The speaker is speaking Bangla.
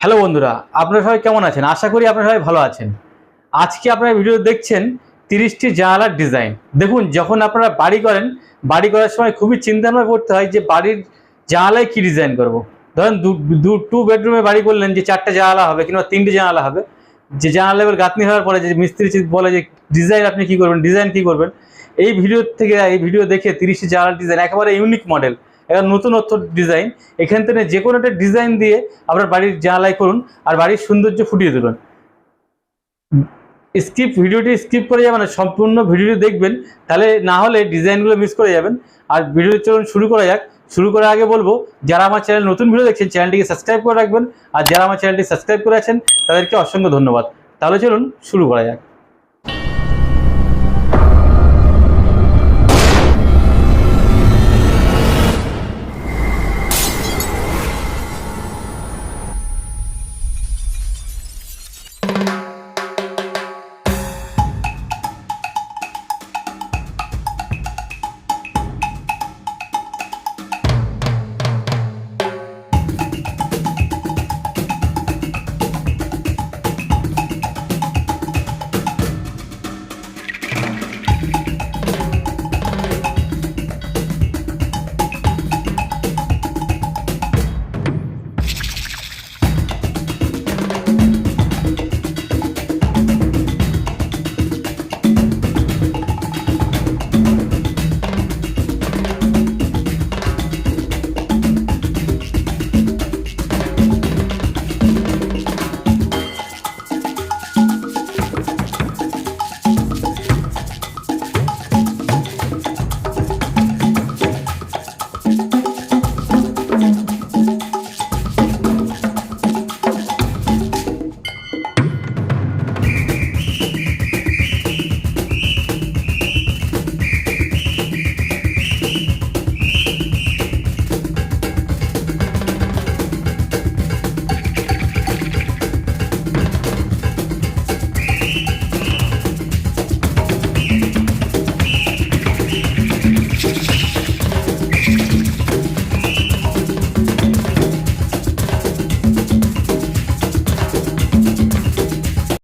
হ্যালো বন্ধুরা, আপনারা সবাই কেমন আছেন? আশা করি আপনারা সবাই ভালো আছেন। আজকে আপনারা ভিডিও দেখছেন তিরিশটি জানালার ডিজাইন দেখুন, যখন আপনারা বাড়ি করেন, বাড়ি করার সময় খুবই চিন্তাভাবনা করতে হয় যে বাড়ির জানালায় কি ডিজাইন করব। ধরেন দু টু বেডরুমে বাড়ি করলেন যে চারটে জানালা হবে কিংবা তিনটে জানালা হবে, যে জানালা এবার গাঁথনি হওয়ার পরে যে মিস্ত্রি বলে যে ডিজাইন আপনি কি করবেন ডিজাইন কি করবেন, এই ভিডিও থেকে, এই ভিডিও দেখে তিরিশটি জানালার ডিজাইন একেবারে ইউনিক মডেল এটা নতুনত্ব ডিজাইন এখান থেকে যে কোনো একটা ডিজাইন দিয়ে আপনার বাড়ির জানালাই করুন আর বাড়ির সৌন্দর্য ফুটিয়ে তুলুন। স্কিপ ভিডিওটি স্কিপ করে যাবেন, সম্পূর্ণ ভিডিওটি দেখবেন, তাহলে না হলে ডিজাইনগুলো মিস করে যাবেন। আর ভিডিও চলুন শুরু করা যাক। শুরু করার আগে বলব, যারা আমার চ্যানেল নতুন ভিডিও দেখছেন চ্যানেলটিকে সাবস্ক্রাইব করে রাখবেন। আর যারা আমার চ্যানেলটি সাবস্ক্রাইব করে আছেন, তাদেরকে অসংখ্য ধন্যবাদ। তাহলে চলুন শুরু করা যাক।